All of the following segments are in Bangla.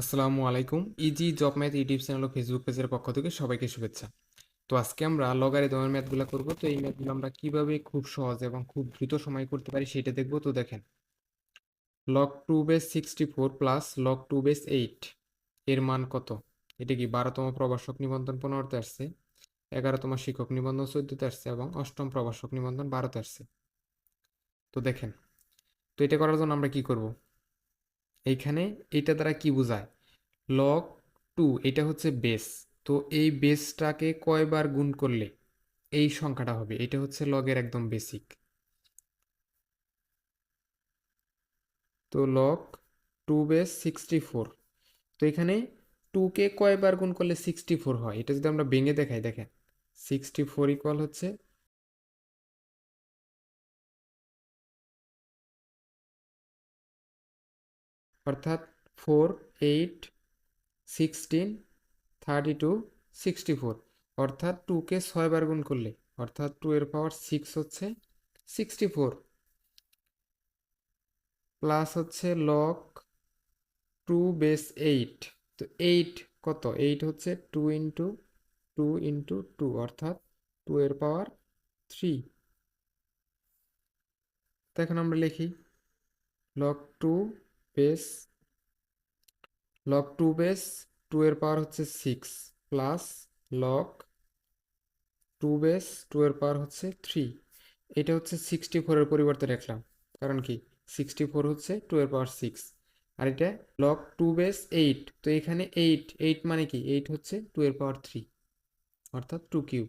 আসসালামু আলাইকুম। Easy job math YouTube channel ও ফেসবুক পেজের পক্ষ থেকে সবাইকে শুভেচ্ছা। তো আজকে আমরা লগারিদমের ম্যাথগুলো করব। তো এই ম্যাথগুলো আমরা কীভাবে খুব সহজ এবং খুব দ্রুত সময় করতে পারি সেটা দেখব। তো দেখেন log to base sixty four plus log to base eight এর মান কত? এটা কি বারোতম প্রবাসক নিবন্ধন পনেরোতে আসছে, এগারোতম শিক্ষক নিবন্ধন চোদ্দতে আসছে এবং অষ্টম প্রবাসক নিবন্ধন বারোতে আসছে। তো দেখেন, তো এটা করার জন্য আমরা কি করব? এইখানে এইটা দ্বারা কি বোঝায়? লগ টু এটা হচ্ছে বেস তো এই বেসটাকে কয়বার গুণ করলে এই সংখ্যাটা হবে? এটা হচ্ছে লগের একদম বেসিক তো log to base sixty four তো এখানে টুকে কয়বার গুণ করলে সিক্সটি ফোর হয়? এটা যদি আমরা ভেঙে দেখাই, দেখেন। সিক্সটি ফোর ইকুয়াল হচ্ছে অর্থাৎ four, eight, sixteen thirty two sixty four অর্থাৎ টুকে ছয়বার গুণ করলে, অর্থাৎ টু এর পাওয়ার সিক্স হচ্ছে সিক্সটি ফোর প্লাস হচ্ছে লক টু বেস এইট। তো এইট কত? এইট হচ্ছে two into two into two, অর্থাৎ টু এর পাওয়ার থ্রি। তো এখন আমরা লিখি log to base log to base two এর পাওয়ার হচ্ছে six plus log to base two এর পাওয়ার হচ্ছে থ্রি এটা হচ্ছে সিক্সটি ফোরের পরিবর্তে রাখলাম। কারণ কি? সিক্সটি ফোর হচ্ছে টু এর পাওয়ার সিক্স আর এটা লক টু বেস এইট তো এখানে এইট এইট মানে কি? এইট হচ্ছে টু এর পাওয়ার থ্রি অর্থাৎ টু কিউব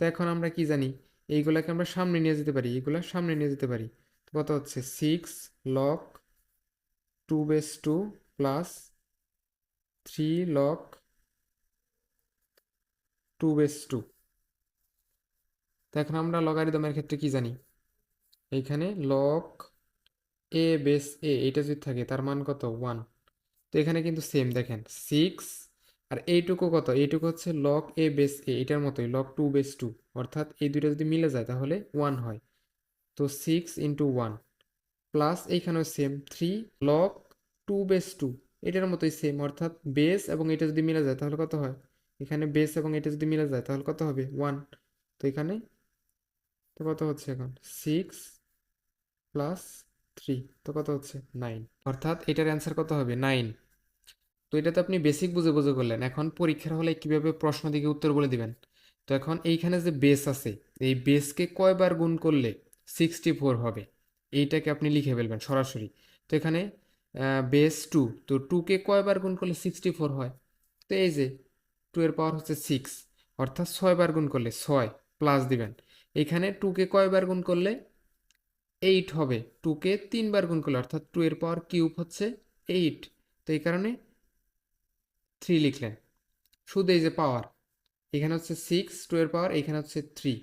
তো এখন আমরা কি জানি? এইগুলাকে আমরা সামনে নিয়ে যেতে পারি এইগুলা সামনে নিয়ে যেতে পারি। কত হচ্ছে? Six log to base two plus three log to base two তো এখন আমরা লগারিদমের ক্ষেত্রে কি জানি? এইখানে লক এ বেস এ এইটা যদি থাকে তার মান কত? ওয়ান তো এখানে কিন্তু সেম দেখেন সিক্স আর এইটুকু কত? এইটুকু হচ্ছে লক এ বেস এ এটার মতোই লক টু বেস টু অর্থাৎ এই দুইটা যদি মিলে যায় তাহলে ওয়ান হয়। তো সিক্স ইন্টু ওয়ান প্লাস এইখানেও same three log to base two এটার মতোই সেম অর্থাৎ বেস এবং এটা যদি মিলে যায় তাহলে কত হয়? এখানে বেস এবং এটা যদি মিলে যায় তাহলে কত হবে? ওয়ান তো এখানে তো কত হচ্ছে এখন? সিক্স প্লাস থ্রি তো কত হচ্ছে? নাইন অর্থাৎ এটার অ্যান্সার কত হবে? নাইন তো এটা তো আপনি বেসিক বুঝে বুঝে করলেন, এখন পরীক্ষার হলে কীভাবে প্রশ্ন দিকে উত্তর বলে দিবেন? তো এখন এইখানে যে বেস আছে, এই বেসকে কয়বার গুণ করলে সিক্সটি ফোর হবে? এইটাকে আপনি লিখে ফেলবেন সরাসরি। তো এখানে বেস টু তো টুকে কয়বার গুণ করলে সিক্সটি ফোর হয়? তো এই যে টু এর পাওয়ার হচ্ছে সিক্স অর্থাৎ ছয়বার গুণ করলে ছয় প্লাস দিবেন। এখানে টুকে কয়বার গুণ করলে? এইট হবে। টুকে তিনবার গুণ করলে, অর্থাৎ টু এর পাওয়ার কিউব হচ্ছে এইট তো এই কারণে থ্রি লিখলেন। শুধু এই যে পাওয়ার এখানে হচ্ছে সিক্স টু এর পাওয়ার এখানে হচ্ছে থ্রি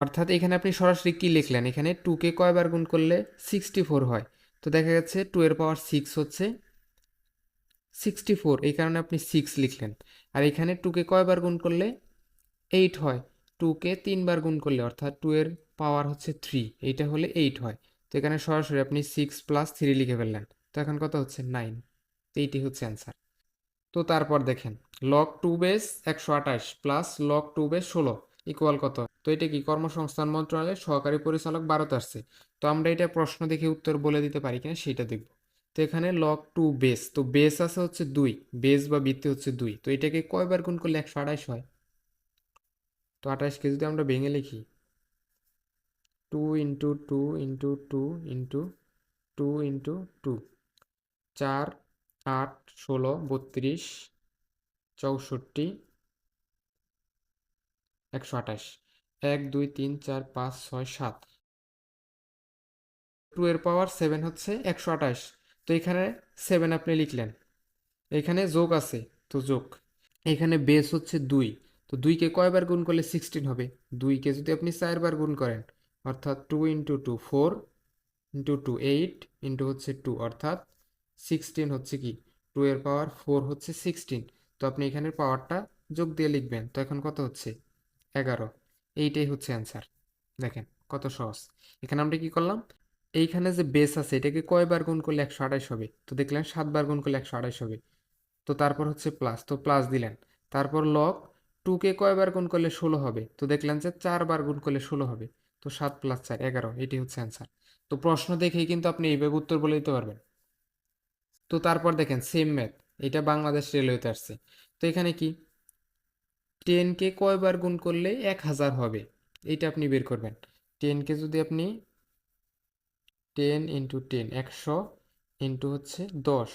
অর্থাৎ এখানে আপনি সরাসরি কী লিখলেন? এখানে টুকে কয়বার গুণ করলে সিক্সটি ফোর হয়? তো দেখা যাচ্ছে টু এর পাওয়ার সিক্স হচ্ছে সিক্সটি ফোর এই কারণে আপনি সিক্স লিখলেন। আর এখানে টুকে কয়বার গুণ করলে? এইট হয়। টুকে তিনবার গুণ করলে, অর্থাৎ টু এর পাওয়ার হচ্ছে থ্রি এইটা হলে এইট হয়। তো এখানে সরাসরি আপনি সিক্স প্লাস থ্রি লিখে ফেললেন। তো এখন কত হচ্ছে? নাইন এইটি হচ্ছে অ্যান্সার তো তারপর দেখেন লক টু বেস একশো আঠাশ প্লাস লক টু বেস ষোলো ইকুয়াল কত? তো এটা কি কর্মসংস্থান মন্ত্রণালয়ের সহকারী পরিচালক ভারতে আসছে? তো আমরা এটা প্রশ্ন দেখে উত্তর বলে দিতে পারি কিনা সেটা দেখব। তো এখানে লক টু বেস তো বেস আছে হচ্ছে দুই বেস বা বৃত্তি হচ্ছে দুই। তো এটাকে কয়বার গুণ করলে একশো আঠাশ হয়? তো আঠাশকে যদি আমরা ভেঙে লিখি two into two into two into two into two চার, আট, ষোলো, বত্রিশ, চৌষট্টি, একশো আঠাশ। এক, দুই, তিন, চার, পাঁচ, ছয়, সাত। টু এর পাওয়ার সেভেন হচ্ছে একশো আঠাশ। তো এখানে সেভেন আপনি লিখলেন। এখানে যোগ আছে, তো যোগ। এখানে বেস হচ্ছে দুই। তো দুইকে কয়বার গুণ করলে সিক্সটিন হবে? দুইকে যদি আপনি চারবার গুণ করেন, অর্থাৎ two into two four into two eight into হচ্ছে টু অর্থাৎ সিক্সটিন হচ্ছে কি? টু এর পাওয়ার ফোর হচ্ছে সিক্সটিন তো আপনি এখানের পাওয়ারটা যোগ দিয়ে লিখবেন। তো এখন কত হচ্ছে? এগারো। এইটাই হচ্ছে অ্যান্সার দেখেন, কত সহজ। এখানে আমরা কি করলাম? এইখানে যে বেস আছে, এটাকে কয়বার গুণ করলে একশো আঠাশ হবে? তো দেখলেন সাতবার গুণ করলে একশো আঠাশ হবে। তো তারপর হচ্ছে প্লাস তো প্লাস দিলেন। তারপর লগ টুকে কয়বার গুণ করলে ষোলো হবে? তো দেখলেন যে চারবার গুণ করলে ষোলো হবে। তো সাত প্লাস চার, এগারো এটি হচ্ছে অ্যান্সার তো প্রশ্ন দেখেই কিন্তু আপনি এইভাবে উত্তর বলে দিতে পারবেন। তো তারপর দেখেন সেম ম্যাথ এটা বাংলাদেশ রেলওয়েতে আসছে। তো এখানে কি? টেনকে কয়বার গুণ করলে এক হাজার হবে? এইটা আপনি বের করবেন। টেনকে যদি আপনি টেন ইন্টু টেন, একশো ইন্টু হচ্ছে দশ।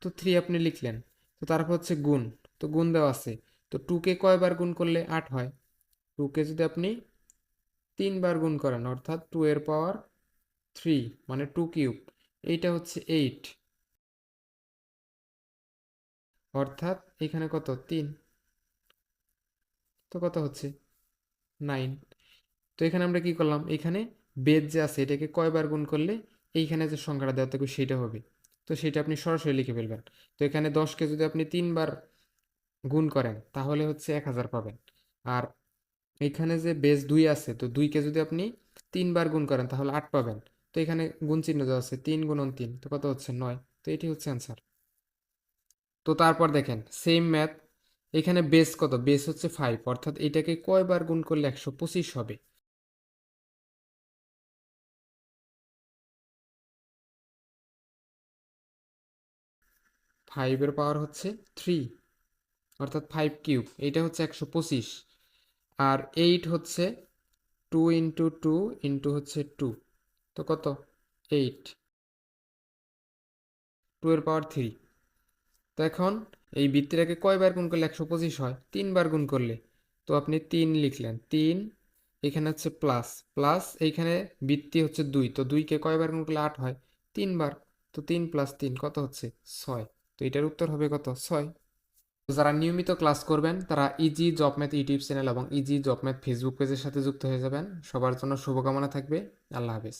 তো থ্রি আপনি লিখলেন। তো তারপর হচ্ছে গুণ। তো গুণ দেওয়া আছে। তো টুকে কয়বার গুণ করলে আট হয়? টুকে যদি আপনি তিনবার গুণ করেন, অর্থাৎ টু এর পাওয়ার থ্রি মানে টু কিউব, এইটা হচ্ছে এইট। অর্থাৎ এখানে কত? তিন। তো কত হচ্ছে? নাইন। তো এখানে আমরা কি করলাম? এখানে বেদ যে আছে, এটাকে কয়বার গুণ করলে এইখানে যে সংখ্যাটা দেওয়া থাকবে সেটা হবে। তো সেটা আপনি সরাসরি লিখে ফেলবেন। তো এখানে দশকে যদি আপনি তিনবার গুণ করেন, তাহলে হচ্ছে এক হাজার পাবেন। আর এখানে যে বেস দুই আছে, তো দুইকে যদি আপনি তিনবার গুণ করেন, তাহলে আট পাবেন। তো এখানে গুণ চিহ্ন দেওয়া আছে, তিন গুণন তিন। তো কত হচ্ছে? নয়। তো এটি হচ্ছে অ্যান্সার তো তারপর দেখেন সেম ম্যাথ এখানে বেস কত? বেস হচ্ছে ফাইভ অর্থাৎ এটাকে কয়বার গুণ করলে একশো পঁচিশ হবে? ফাইভের পাওয়ার হচ্ছে থ্রি অর্থাৎ ফাইভ কিউব এইটা হচ্ছে একশো পঁচিশ। আর এইট হচ্ছে টু ইন্টু টু ইন্টু হচ্ছে টু তো কত? এইট টু এর পাওয়ার থ্রি তো এখন এই বৃত্তিটাকে কয়বার গুণ করলে একশো পঁচিশ হয়? তিনবার গুণ করলে। তো আপনি তিন লিখলেন। তিন, এখানে হচ্ছে প্লাস প্লাস এইখানে বৃত্তি হচ্ছে দুই। তো দুইকে কয়বার গুণ করলে আট হয়? তিনবার। তো তিন প্লাস তিন কত হচ্ছে? ছয়। তো এটার উত্তর হবে কত? ছয়। যারা নিয়মিত ক্লাস করবেন, তারা easy job math YouTube channel এবং ইজি জব ম্যাথ ফেসবুক পেজের সাথে যুক্ত হয়ে যাবেন। সবার জন্য শুভকামনা থাকবে। আল্লাহ হাফেজ।